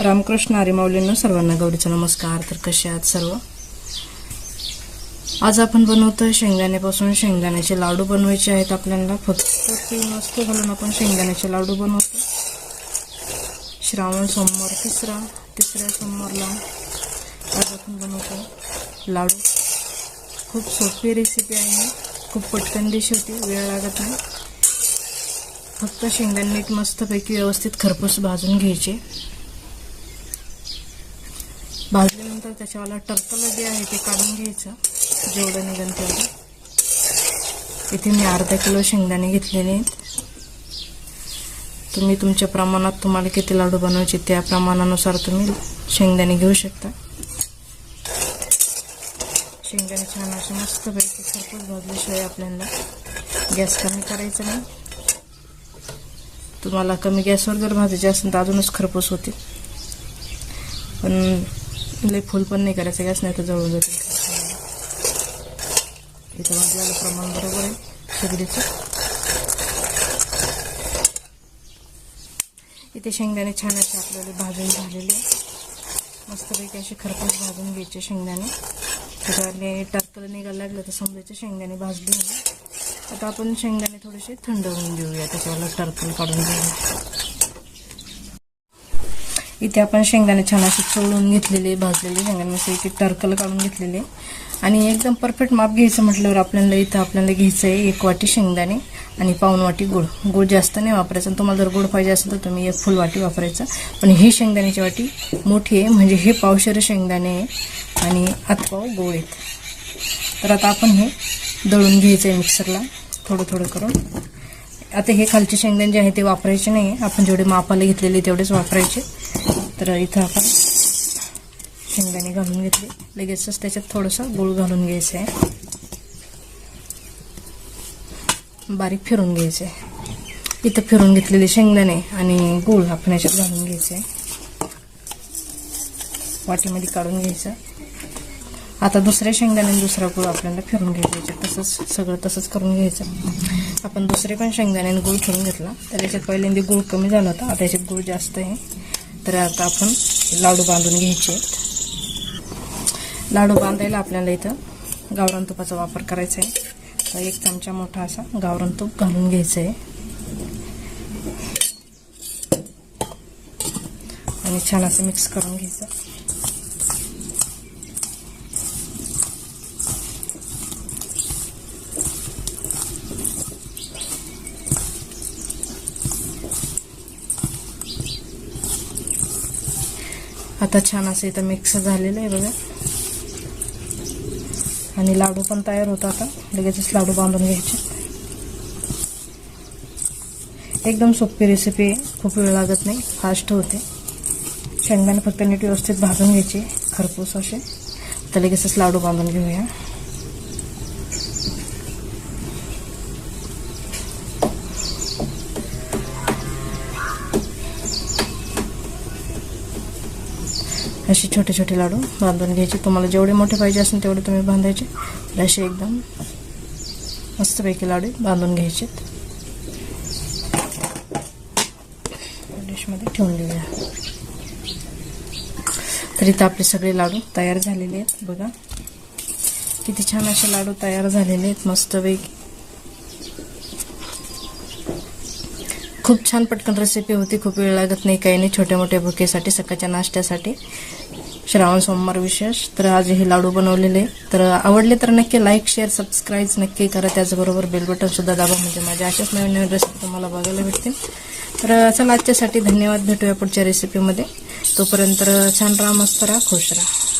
रामकृष्ण आरिमावलीनं सर्वांना गौरीचा नमस्कार. तर कसे आहात सर्व? आज आपण बनवतोय शेंगदाण्यापासून शेंगदाण्याचे लाडू बनवायचे आहेत आपल्याला फक्त तीन वस्तू घालून आपण शेंगदाण्याचे लाडू बनवतो श्रावण सोमवार तिसरा तिसऱ्या सोमवारला आज आपण बनवतो लाडू. खूप सोपी रेसिपी आहे खूप पटकन डिश होती वेळ लागत नाही. फक्त शेंगदाणे मीठ मस्तपैकी व्यवस्थित खरपूस भाजून घ्यायचे. भाजल्यानंतर त्याच्यावाला टर्कलं जे आहे ते काढून घ्यायचं जेवढं निघन तेवढं. इथे मी अर्धा किलो शेंगदाणे घेतलेले आहेत. तुम्ही तुमच्या प्रमाणात तुम्हाला किती लाडू बनवायचे त्या प्रमाणानुसार तुम्ही शेंगदाणे घेऊ शकता. शेंगदाणे छान असे मस्तपैकी सरपूस भाजल्याशिवाय आपल्याला गॅस कमी करायचा नाही. तुम्हाला कमी गॅसवर जर भाजायचे असेल तर अजूनच खरपूस होतील. पण लय फुल पण नाही करायचं गॅस नाही तर जळून जाते. इथं भाजलेलं प्रमाण बरोबर आहे शेगडीचं. इथे शेंगदाणे छान असे आपल्याला भाजून झालेले मस्तपैकी असे खरपूस भाजून घ्यायचे शेंगदाणे. त्याच्यावरले टाकलं निघायला लागलं तर समजायचे शेंगदाणे भाजले आता आपण शेंगदाणे थोडेसे थंड होऊन देऊया त्याच्यावर टरकल काढून घेऊया. इथे आपण शेंगदाणे छान असे चोळून घेतलेले भाजलेले शेंगदाणे म्हणजे मस्त इथे टरकल काढून घेतलेले. आणि एकदम परफेक्ट माप घ्यायचं म्हटल्यावर आपल्याला इथं आपल्याला घ्यायचं आहे एक वाटी शेंगदाणे आणि पाऊन वाटी गुळ. गुळ जास्त नाही वापरायचा. आणि तुम्हाला जर गुळ पाहिजे असेल तर तुम्ही एक फुल वाटी वापरायचा. पण ही शेंगदाण्याची वाटी मोठी आहे म्हणजे हे पावशेर शेंगदाणे आहे आणि आतपाव गोळ आहेत. तर आता आपण हे दळून घ्यायचं आहे मिक्सरला थोडं थोडं करून. आता हे खालचे शेंगदाणे जे आहे ते वापरायचे नाही आपण जेवढे मापाला घेतलेले तेवढेच वापरायचे. तर इथं आपण शेंगदाणे घालून घेतले. लगेचच त्याच्यात थोडंसं गूळ घालून घ्यायचं आहे. बारीक फिरून घ्यायचं आहे. इथं फिरून घेतलेले शेंगदाणे आणि गूळ आपण याच्यात घालून घ्यायचं आहे. वाटीमध्ये काढून घ्यायचं आता दुसऱ्या शेंगदाण्याने दुसरा गूळ आपल्याला फिरून घ्यायचं. तसंच सगळं तसंच करून घ्यायचं. आपण दुसरे पण शेंगदाण्याने गुळ गूळ फिरून घेतला. तर याच्यात पहिल्यांदा गुळ कमी झाला होता. आता याच्यात गुळ जास्त आहे. तर आता आपण लाडू बांधून घ्यायचे लाडू बांधायला आपल्याला इथं गावरान तुपाचा वापर करायचा आहे. तर एक चमचा मोठा असा गावरान तूप घालून घ्यायचं आहे. आणि छान असं मिक्स करून घ्यायचं. आता छान असं इथं मिक्स झालेलं आहे बघा. आणि लाडू पण तयार होता आता. लगेचच लाडू बांधून घ्यायचे. एकदम सोपी रेसिपी आहे. खूप वेळ लागत नाही. फास्ट होते. शेंगदाणे फक्त नीट व्यवस्थित भाजून घ्यायचे. खरपूस असे. तर लगेचच लाडू बांधून घेऊया. असे छोटे छोटे लाडू बांधून घ्यायचे. तुम्हाला जेवढे मोठे पाहिजे असेल तेवढे तुम्ही बांधायचे. तर असे एकदम मस्तपैकी लाडू बांधून घ्यायचे. डिशमध्ये ठेवून देऊया. तर इथं आपले सगळे लाडू तयार झालेले आहेत. बघा. किती छान असे लाडू तयार झालेले आहेत. मस्तपैकी. खूप छान पटकन रेसिपी होती. खूप वेळ लागत नाही काही नाही. छोट्या मोठ्या भुकेसाठी सकाळच्या नाश्त्यासाठी. श्रावण सोमवार विशेष. तर आज हे लाडू बनवलेले तर आवडले तर नक्की लाईक शेअर सबस्क्राईब नक्की करा. त्याचबरोबर बेल दाबा. म्हणजे माझ्या अशाच नवीन नवीन रेसिपी तुम्हाला बघायला भेटतील. तर चला आजच्यासाठी धन्यवाद. भेटूया पुढच्या रेसिपीमध्ये तोपर्यंत छान राहा मस्त राहा खुश राहा.